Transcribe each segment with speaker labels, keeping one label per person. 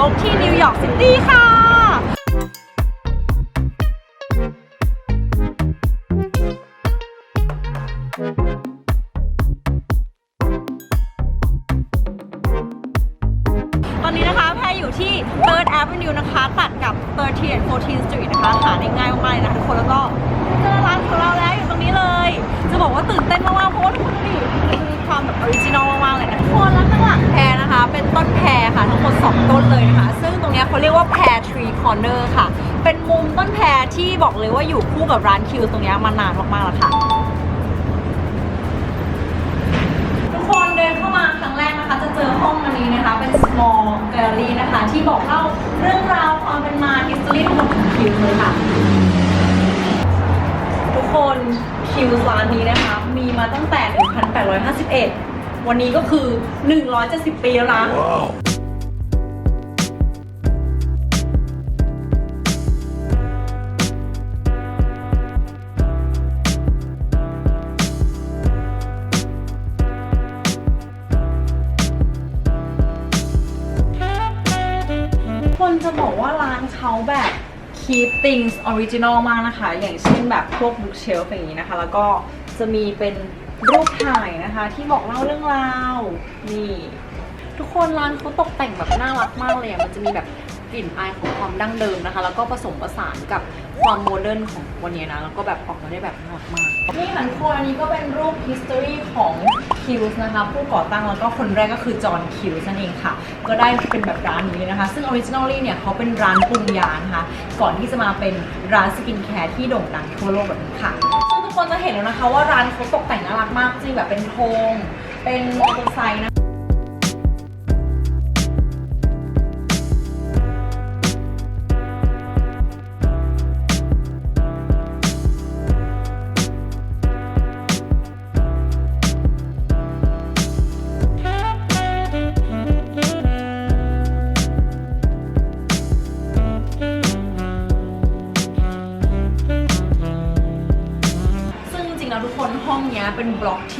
Speaker 1: ลกที่นิวยอร์กซิตี้ค่ะ ตอนนี้นะคะแพรอยู่ที่ Third Avenue นะคะ ตัดกับ30 and 14 Street นะคะ หาได้ง่ายมากๆเลยนะทุกคนแล้วก็เจอร้านของเราแล้วอยู่ตรงนี้เลย จะบอกว่าตื่นเต้นมากๆเพราะว่าทุกคนดูดิ ความแบบออริจินอลมากๆเลยนะทุกคนแล้วข้างหลังแพรนะคะ เป็นต้นแพรค่ะ ทั้งหมด 2 ต้นเลยนะคะ ซึ่งตรงนี้เขาเรียกว่าแพร Tree Corner ค่ะ เป็นมุมต้นแพรที่บอกเลยว่าอยู่คู่กับร้านคิวตรงนี้มานานมากๆแล้วค่ะทุกคนเดินเข้ามาครั้งแรกนะคะ จะเจอห้องอันนี้นะคะ เป็น small gallery นะคะ ที่บอกเล่าเรื่องราวความเป็นมา history ทั้งหมดของคิวเลยค่ะ ทุกคนคิวร้านนี้นะคะ มี มาตั้งแต่ 1851 วันนี้ก็คือ 170 ปีแล้วนะคนจะบอกว่าร้านเขาแบบ keep things original มากนะคะ อย่างเช่นแบบพวก bookshelf อย่างนี้นะคะ แล้วก็ จะมีเป็นรูปถ่ายนะคะ ที่บอกเล่าเรื่องราวนี่ทุกคนร้านเขาตกแต่งแบบน่ารักมากเลยอะมันจะมีแบบกลิ่นอายของความดั้งเดิมนะคะ แล้วก็ผสมผสานกับความโมเดิร์นของวันนี้นะ แล้วก็แบบออกมาได้แบบน่ารักมาก นี่ค่ะทุกคนอันนี้ก็เป็นรูป history ของคิวส์นะคะ ผู้ก่อตั้งแล้วก็คนแรกก็คือจอห์นคิวส์นั่นเองค่ะ ก็ได้เป็นแบบร้านนี้นะคะ ซึ่ง originally เนี่ยเขาเป็นร้านปรุงยานะคะ ก่อนที่จะมาเป็นร้านสกินแคร์ที่โด่งดังทั่วโลกแบบนี้ค่ะ คนจะเห็นแล้วนะคะว่าร้านเขาตกแต่งน่ารักมากจริงแบบเป็นโทงเป็นมอเตอร์ไซค์นะ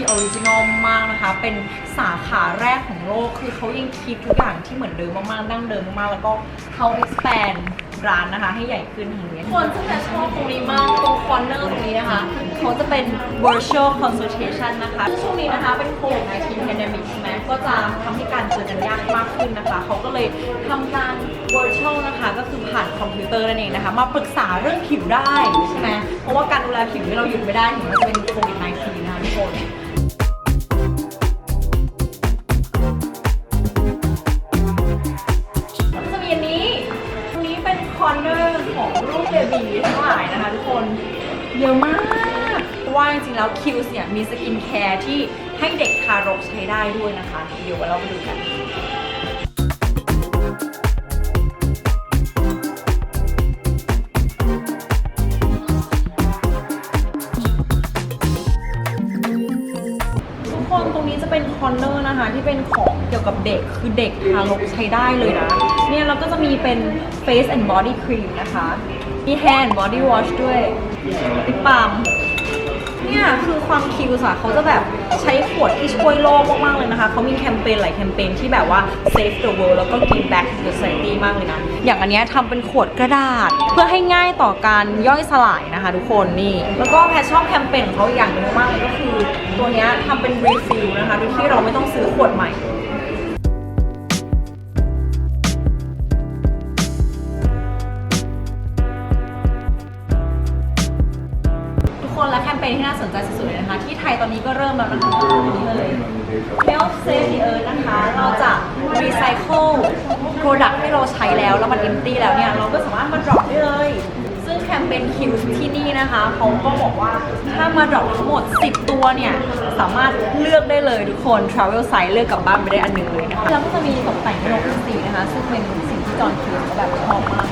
Speaker 1: ที่ออริจินอลมากนะคะ เป็นสาขาแรกของโลก คือเขายังคีปทุกอย่างที่เหมือนเดิมมากๆ ดั้งเดิมมากๆ แล้วก็เขา expand ร้านนะคะ ให้ใหญ่ขึ้นอย่างนี้คนซึ่งจะชอบตรงนี้มากตรงคอนเนอร์ตรงนี้นะคะ เขาจะเป็น virtual consultation นะคะซึ่งช่วงนี้นะคะเป็นโควิด19 pandemic ใช่ไหมก็จะทำให้การเจอกันยากมากขึ้นนะคะ เขาก็เลยทำการ virtual นะคะ ก็คือผ่านคอมพิวเตอร์นั่นเองนะคะ มาปรึกษาเรื่องผิวได้ใช่ไหมเพราะว่าการดูแลผิวนี่เราหยุดไม่ได้ถึงแม้จะเป็นโควิด19นะคะทุกคน ทั้งหลายนะคะทุกคนเยอะมากว่าจริงๆแล้วคิวส์เนี่ยมีสกินแคร์ที่ให้เด็กทารกใช้ได้ด้วยนะคะ เดี๋ยวเราไปดูกัน ที่เป็นของเกี่ยวกับเด็กคือเด็กทารกใช้ได้เลยนะ เนี่ยเราก็จะมีเป็น face and body cream นะคะ มี hair and body wash ด้วยลิปบาล์มเนี่ยคือความคิวส์อะเขาจะแบบ ใช้ขวดที่ช่วยโลกมากๆเลยนะคะเขามีแคมเปญหลายแคมเปญที่แบบว่า save the world แล้วก็ give back to society มากเลยนะ อย่างอันเนี้ยทำเป็นขวดกระดาษ เพื่อให้ง่ายต่อการย่อยสลายนะคะทุกคนนี่ แล้วก็แพชชอบแคมเปญของเขาอย่างหนึงมากเลยก็คือ ตัวเนี้ยทำเป็น refill นะคะโดยที่เราไม่ต้องซื้อขวดใหม่ คนและแคมเปญที่น่าสนใจสุดๆเลยนะคะ ที่ไทยตอนนี้ก็เริ่มแล้วนะคะก็คือนี้เลย Help Save the Earth นะคะ เราจะ recycle product ที่เราใช้แล้วแล้วมัน empty แล้วเนี่ย เราก็สามารถมา drop ได้เลย ซึ่งแคมเปญคิวที่นี่นะคะเขาก็บอกว่าถ้ามา drop ทั้งหมด 10 ตัวเนี่ย สามารถเลือกได้เลยทุกคน travel size เลือกกลับบ้านไปได้อันหนึ่งเลยนะคะแล้วก็จะมีตกแต่งเป็นนกอินทรีนะคะ ซึ่งเป็นสิ่งที่จอห์นคิวเขาแบบชอบมาก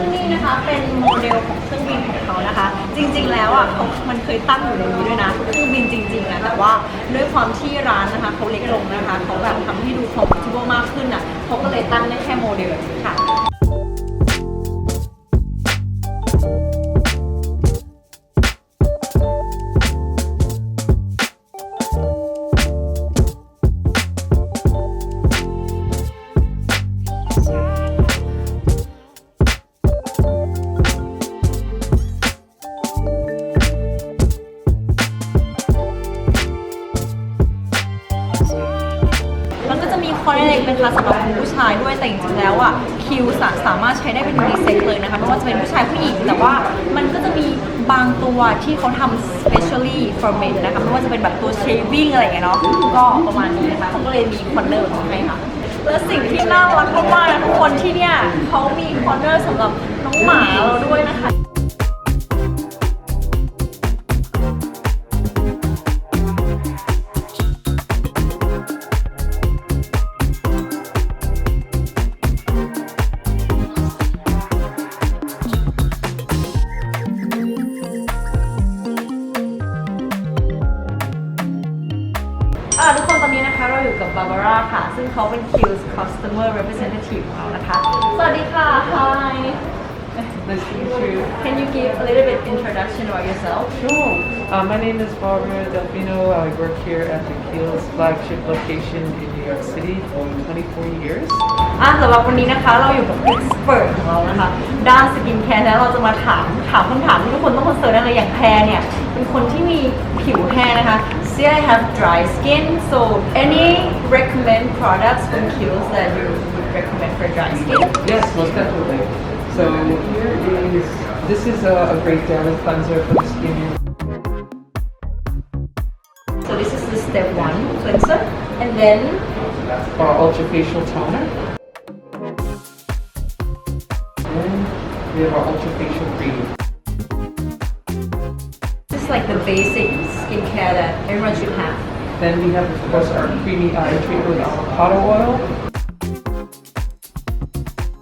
Speaker 1: ซึ่งนี่นะคะเป็นโมเดลของเครื่องบินของเขานะคะ จริงๆแล้วอะเขามันเคยตั้งอยู่ในนี้ด้วยนะเครื่องบินจริงๆนะแต่ว่าด้วยความที่ร้านนะคะเขาเล็กลงนะคะเขาแบบทำให้ดูคอมฟอร์ทเบิลมากขึ้นอะเขาก็เลยตั้งได้แค่โมเดลค่ะ คอร์เล็กเป็นคลาสำหรับคุณผู้ชายด้วยแต่จริงๆแล้วอะคิวสาสามารถใช้ได้เป็นยูนิเซ็กเลยนะคะไม่ว่าจะเป็นผู้ชายผู้หญิง แต่ว่ามันก็จะมีบางตัวที่เขาทำ specially for men นะคะไม่ว่าจะเป็นแบบตัว shaving อะไรอย่างเงี้ยเนาะก็ประมาณนี้นะคะเขาก็เลยมีคอนเนอร์มาให้ค่ะและสิ่งที่น่ารักมากๆนะทุกคนที่เนี่ยเขามีคอร์เนอร์สำหรับน้องหมาเราด้วยนะคะ เขาเป็น Q's Customer Representative ของเรานะคะ สวัสดีค่ะ Hi
Speaker 2: Nice to meet you.
Speaker 1: Can you give a little bit introduction about yourself
Speaker 2: Sure. Uh, my name is Barbara Delfino. I work here at the Kiehl's flagship location in New York City for 24 years.
Speaker 1: อ่ะสำหรับวันนี้นะคะเราอยู่กับ expert ของเรานะคะ ด้านสกินแคร์แล้วเราจะมาถามถามคำถามที่ทุกคนต้องคอนเซิร์นอะไรอย่างแพรเนี่ย เป็นคนที่มีผิวแห้งนะคะ See I have dry skin so any recommend products from Kiehl's that you would recommend for dry skin
Speaker 2: Yes, most definitely. So here is, this is a, a great daily cleanser for the skin.
Speaker 1: so this is the step one cleanser and then
Speaker 2: Our ultra facial toner. And we have our ultra facial cream.
Speaker 1: this is like the basic care that everyone should have.
Speaker 2: Then we have, of course, our creamy uh, eye treatment with avocado oil.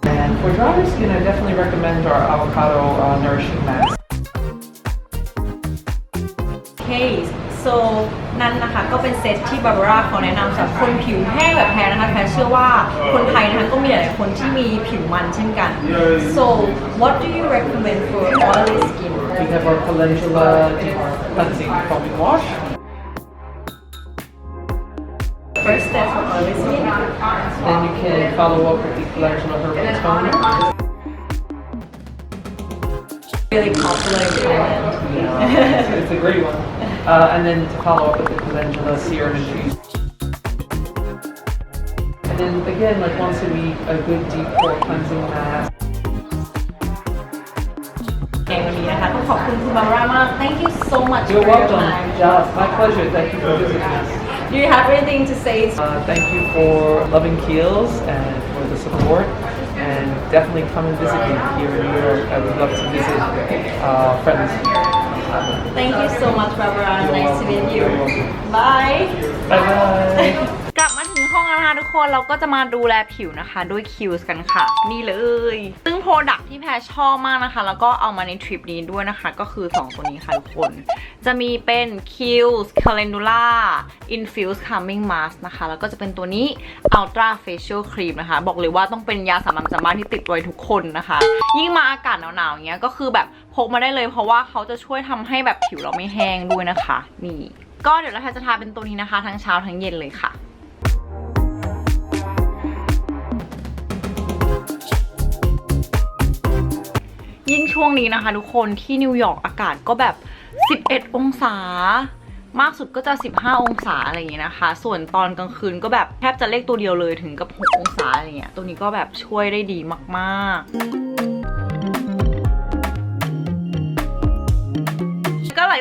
Speaker 2: And for dry skin, I definitely recommend our avocado uh, nourishing mask.
Speaker 1: Okay, so นั่นนะคะก็เป็นเซตที่บาบาร่าเขาแนะนำสำหรับคนผิวแห้งแบบแพรนะคะแพรเชื่อว่าคนไทยนะคะก็มีหลายๆคนที่มีผิวมันเช่นกัน so what do you recommend for oily skin
Speaker 2: We have our calendula deep cleansing foaming wash.
Speaker 1: first step for oily skin
Speaker 2: Then you can follow up with the calendula herbal toner.
Speaker 1: really popular in Thailand
Speaker 2: it's, it's a great one. Uh, and then to follow up with the calendula serum infused. And then again, like once a week, a good deep pore cleansing mask.
Speaker 1: ในวันนี้นะคะต้องขอบคุณคุณบาบาร่ามาก thank you so much
Speaker 2: You're
Speaker 1: for your
Speaker 2: welcome.
Speaker 1: time
Speaker 2: Yeah, my pleasure. Thank you for visiting us.
Speaker 1: do you have anything to say
Speaker 2: Uh, thank you for loving Keels and for the support. And definitely come and visit me here in New York. I would love to visit uh, friends.
Speaker 1: thank you so much Barbara. Nice to meet you. Bye.
Speaker 2: Bye bye.
Speaker 1: กลับมาถึงห้องแล้วนะคะทุกคนเราก็จะมาดูแลผิวนะคะ ด้วยคิวส์กันค่ะ นี่เลย ซึ่งโปรดักที่แพรชอบมากนะคะ แล้วก็เอามาในทริปนี้ด้วยนะคะ ก็คือ 2 ตัวนี้ค่ะทุกคน จะมีเป็น k i l s Calendula Infused Calming Mask นะคะ แล้วก็จะเป็นตัวนี้ Ultra Facial Cream นะคะ บอกเลยว่าต้องเป็นยาสามัญประจำบ้านที่ติดไว้ทุกคนนะคะ ยิ่งมาอากาศหนาวๆอย่างเงี้ยก็คือแบบพกมาได้เลย เพราะว่าเขาจะช่วยทำให้แบบผิวเราไม่แห้งด้วยนะคะ นี่ก็เดี๋ยวเราจะทาเป็นตัวนี้นะคะ ทั้งเช้าทั้งเย็นเลยค่ะ ยิ่งช่วงนี้นะคะ ทุกคนที่นิวยอร์กอากาศก็แบบ 11 องศามากสุดก็จะ 15 องศาอะไรอย่างเงี้ยนะคะ ส่วนตอนกลางคืนก็แบบแทบจะเลขตัวเดียวเลยถึงกับ 6 องศาอะไรเงี้ย ตัวนี้ก็แบบช่วยได้ดีมาก ๆ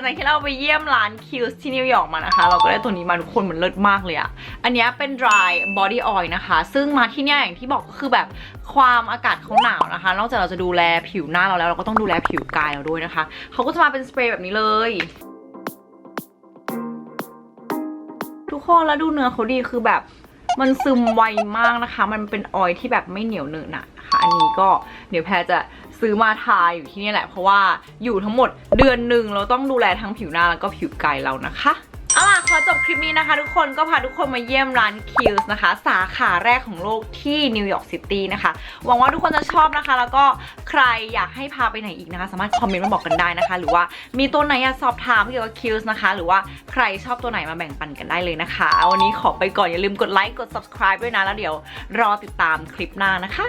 Speaker 1: หลังจากที่เราไปเยี่ยมร้านคิวส์ที่นิวยอร์กมานะคะ เราก็ได้ตัวนี้มาทุกคนมันเลิศมากเลยอะอันนี้เป็น dry body oil นะคะ ซึ่งมาที่เนี่ยอย่างที่บอกก็คือแบบความอากาศเขาหนาวนะคะ นอกจากเราจะดูแลผิวหน้าเราแล้วเราก็ต้องดูแลผิวกายเราด้วยนะคะ เขาก็จะมาเป็นสเปรย์แบบนี้เลยทุกคนแล้วดูเนื้อเขาดีคือแบบ มันซึมไวมากนะคะ มันเป็นออยที่แบบไม่เหนียวเหนอะหนะนะคะอันนี้ก็เดี๋ยวแพรจะซื้อมาทาอยู่ที่นี่แหละ เพราะว่าอยู่ทั้งหมดเดือนหนึ่งเราต้องดูแลทั้งผิวหน้าแล้วก็ผิวกายเรานะคะ เอาล่ะขอจบคลิปนี้นะคะ ทุกคนก็พาทุกคนมาเยี่ยมร้าน Kills นะคะ สาขาแรกของโลกที่นิวยอร์กซิตี้นะคะ หวังว่าทุกคนจะชอบนะคะ แล้วก็ใครอยากให้พาไปไหนอีกนะคะ สามารถคอมเมนต์มาบอกกันได้นะคะ หรือว่ามีตัวไหนอยากสอบถามเกี่ยวกับ Kills นะคะ หรือว่าใครชอบตัวไหนมาแบ่งปันกันได้เลยนะคะวันนี้ขอไปก่อนอย่าลืมกดไลค์กด subscribe ด้วยนะแล้วเดี๋ยวรอติดตามคลิปหน้านะคะ